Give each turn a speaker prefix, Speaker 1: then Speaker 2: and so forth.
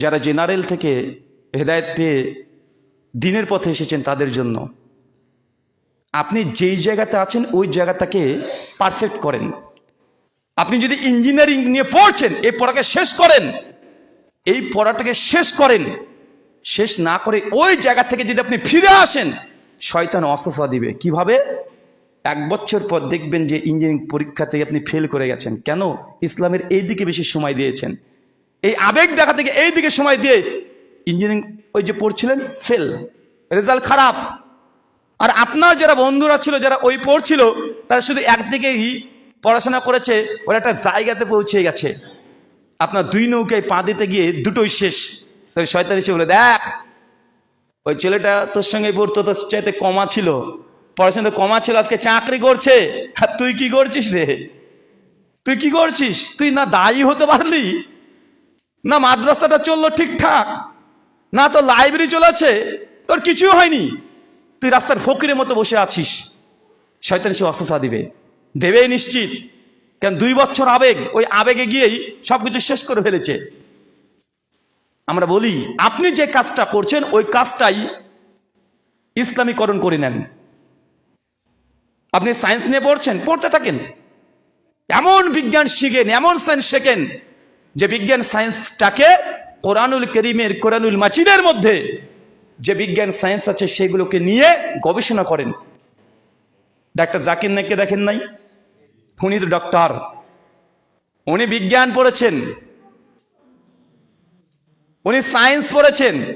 Speaker 1: যারা জেনারেল থেকে হেদায়েত পেয়ে দিনের পথে এসেছেন তাদের জন্য, আপনি যেই জায়গাতে আছেন, ওই জায়গাটাকে পারফেক্ট করেন। আপনি যদি ইঞ্জিনিয়ারিং নিয়ে পড়ছেন, এই পড়াকে শেষ করেন। এই পড়াটাকে শেষ করেন। শেষ না করে ওই জায়গা থেকে যদি আপনি ফিরে আসেন, শয়তান অসসা দিবে। কীভাবে? এক বছর পর দেখবেন যে ইঞ্জিনিয়ারিং পরীক্ষাতে আপনি ফেল করে গেছেন। কেন? ইসলামের এই দিকে বেশি সময় দিয়েছেন। এই আবেগ দেখা থেকে এই দিকে সময় দিয়ে ইঞ্জিনিয়ারিং ওই যে পড়ছিলেন ফেল রেজাল্ট খারাপ। আর আপনার যারা বন্ধুরা ছিল, যারা ওই পড়ছিল, তারা শুধু একদিকেই পড়াশোনা করেছে, ওরা একটা জায়গাতে পৌঁছে গেছে। আপনার দুই নৌকায় পা দিতে গিয়ে দুটোই শেষ। তাই শয়তান এসে বলে, দেখ, ওই ছেলেটা তোর সঙ্গে পড়তো, তোর চাইতে কমা ছিল। পড়াশোনা কমা ছিল, আজকে চাকরি করছে। আর তুই কি করছিস রে? তুই কি করছিস? তুই না দায়ী হতে পারলি? না, মাদ্রাসাটা চলল ঠিকঠাক। না তো লাইব্রেরি চলেছে, তোর কিছু হয়নি। তুই রাস্তার ফকিরের মতো বসে আছিস। শয়তান সে অসসা দিবে। দেবেই নিশ্চিত। কেন, দুই বছর আবেগ, ওই আবেগে গিয়েই সবকিছু শেষ করে ফেলেছে। আমরা বলি, আপনি যে কাজটা করছেন, ওই কাজটাই ইসলামীকরণ করে নেন। আপনি সায়েন্স নিয়ে পড়ছেন, পড়তে থাকেন। এমন বিজ্ঞান শিখেন, এমন সায়েন্স শেখেন যে বিজ্ঞান সায়েন্সটাকে কোরআনুল করিমের, কোরআনুল মাচিদের মধ্যে যে বিজ্ঞান সায়েন্স আছে সেগুলোকে নিয়ে গবেষণা করেন। ডাক্তার জাকির নাইককে দেখেন নাই? উনি তো ডক্টর। উনি বিজ্ঞান পড়েছেন। উনি সায়েন্স পড়েছেন।